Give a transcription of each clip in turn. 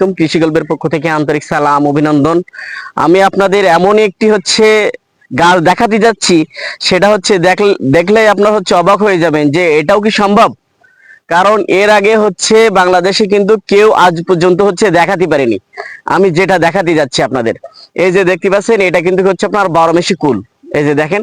আলাইকুম, কৃষি গল্পের পক্ষ থেকে আন্তরিক সালাম, অভিনন্দন। আমি আপনাদের এমন একটি হচ্ছে গাছ দেখাতে যাচ্ছি, সেটা হচ্ছে দেখলে আপনার হচ্ছে অবাক হয়ে যাবেন যে এটাও কি সম্ভব? কারণ এর আগে হচ্ছে বাংলাদেশে কিন্তু কেউ আজ পর্যন্ত হচ্ছে দেখাতে পারেনি। আমি যেটা দেখাতে যাচ্ছি আপনাদের। এই যে দেখতে পাচ্ছেন, এটা কিন্তু হচ্ছে আপনার বারো মেশি কুল এই যে দেখেন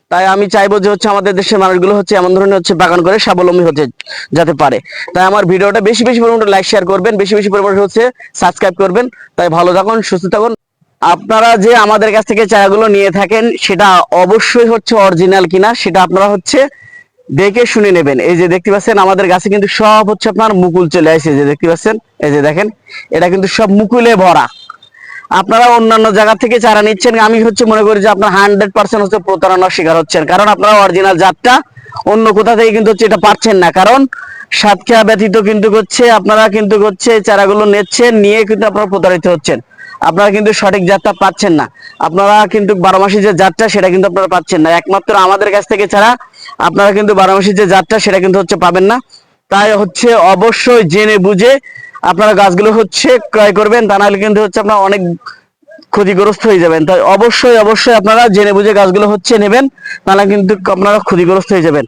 তাই আমি চাইব যে হচ্ছে আমাদের দেশের মানুষগুলো হচ্ছে এমন ধরনের হচ্ছে বাগান করে স্বাবলম্বী হতে যাতে পারে। তাই আমার ভিডিওটা বেশি বেশি পরিমাণে লাইক শেয়ার করবেন, বেশি বেশি পরিমাণে হচ্ছে সাবস্ক্রাইব করবেন। তাই ভালো থাকুন, সুস্থ থাকুন। আপনারা যে আমাদের কাছ থেকে চারাগুলো নিয়ে থাকেন, সেটা অবশ্যই হচ্ছে অরিজিনাল কিনা, সেটা আপনারা হচ্ছে দেখে শুনে নেবেন। এই যে দেখতে পাচ্ছেন, আমাদের গাছে কিন্তু সব হচ্ছে আপনার মুকুল চলে আসে। যে দেখতে পাচ্ছেন, এই যে দেখেন, এটা কিন্তু সব মুকুলে ভরা। আপনারা অন্যান্য জায়গা থেকে চারা নিচ্ছেন, আমি হচ্ছে মনে করি যে আপনার হান্ড্রেড পার্সেন্ট হচ্ছে প্রতারণার শিকার হচ্ছেন। কারণ আপনারা অরিজিনাল জাতটা অন্য কোথা থেকে কিন্তু হচ্ছে এটা পাচ্ছেন না। কারণ সাতক্ষীরা ব্যতীত কিন্তু হচ্ছে, আপনারা কিন্তু এই চারাগুলো নিচ্ছেন, নিয়ে কিন্তু আপনারা প্রতারিত হচ্ছেন। আপনারা কিন্তু সঠিক জাতটা পাচ্ছেন না। আপনারা কিন্তু বারো মাসি যে জাতটা, সেটা কিন্তু আপনারা পাচ্ছেন না। একমাত্র আমাদের কাছ থেকে ছাড়া আপনারা কিন্তু বারো মাসি যে জাতটা, সেটা কিন্তু হচ্ছে পাবেন না। তাই হচ্ছে অবশ্যই জেনে বুঝে আপনারা গাছগুলো হচ্ছে ক্রয় করবেন, তা নাহলে কিন্তু হচ্ছে আপনার অনেক ক্ষতিগ্রস্ত হয়ে যাবেন। তাই অবশ্যই অবশ্যই আপনারা জেনে বুঝে গাছগুলো হচ্ছে নেবেন তাহলে কিন্তু আপনারা ক্ষতিগ্রস্ত হয়ে যাবেন।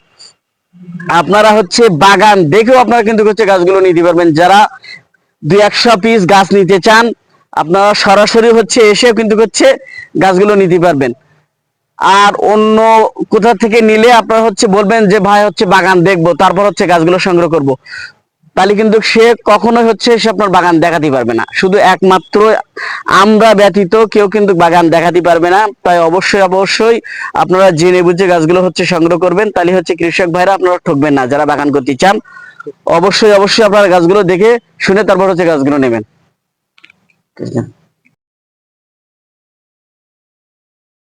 আপনারা হচ্ছে বাগান দেখেও আপনারা কিন্তু হচ্ছে গাছগুলো নিতে পারবেন। যারা দুই একশো পিস গাছ নিতে চান, আপনারা সরাসরি হচ্ছে এসে কিন্তু হচ্ছে গাছগুলো নিতে পারবেন। আর অন্য কোথা থেকে নিলে আপনারা হচ্ছে বলবেন যে, ভাই, হচ্ছে বাগান দেখব, তারপর হচ্ছে গাছগুলো সংগ্রহ করব। তাহলে কিন্তু সে কখনো হচ্ছে সে আপনার বাগান দেখাতে পারবে না। শুধু একমাত্র আমরা ব্যতীত কেউ কিন্তু বাগান দেখাতে পারবে না। তাই অবশ্যই অবশ্যই আপনারা জেনে বুঝে গাছগুলো হচ্ছে সংগ্রহ করবেন। তাহলে হচ্ছে কৃষক ভাইরা আপনারা ঠকবেন না যারা বাগান করতে চান। অবশ্যই অবশ্যই আপনারা গাছগুলো দেখে শুনে তারপর হচ্ছে গাছগুলো নেবেন।